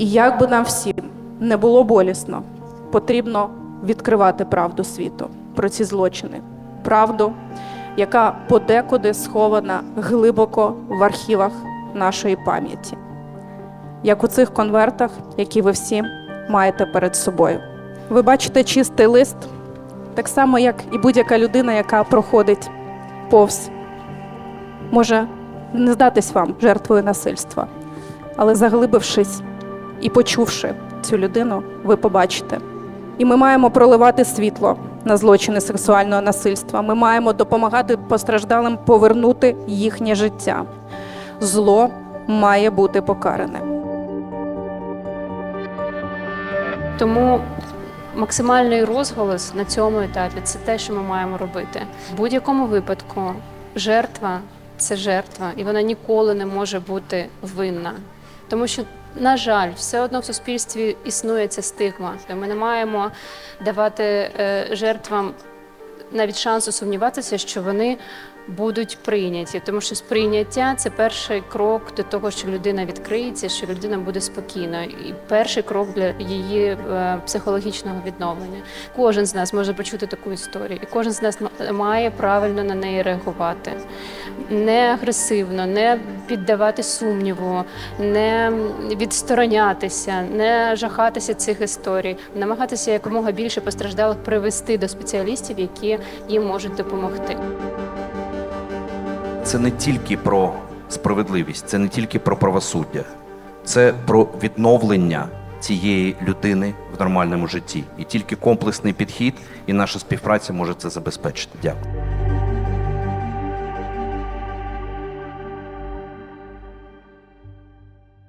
І як би нам всім не було болісно, потрібно відкривати правду світу про ці злочини. Правду, яка подекуди схована глибоко в архівах нашої пам'яті, як у цих конвертах, які ви всі маєте перед собою. Ви бачите чистий лист, так само, як і будь-яка людина, яка проходить повз, може не здатись вам жертвою насильства, але заглибившись і почувши цю людину, ви побачите. І ми маємо проливати світло на злочини сексуального насильства. Ми маємо допомагати постраждалим повернути їхнє життя. Зло має бути покаране. Тому максимальний розголос на цьому етапі це те, що ми маємо робити. В будь-якому випадку жертва це жертва, і вона ніколи не може бути винна. Тому що, на жаль, все одно в суспільстві існує ця стигма. Ми не маємо давати е, жертвам навіть шансу сумніватися, що вони будуть прийняті, тому що сприйняття це перший крок до того, що людина відкриється, що людина буде спокійною, і перший крок для її е, психологічного відновлення. Кожен з нас може почути таку історію, і кожен з нас має правильно на неї реагувати. Не агресивно, не піддавати сумніву, не відсторонятися, не жахатися цих історій, намагатися якомога більше постраждалих привести до спеціалістів, які їм можуть допомогти. Це не тільки про справедливість, це не тільки про правосуддя, це про відновлення цієї людини в нормальному житті. І тільки комплексний підхід і наша співпраця може це забезпечити. Дякую.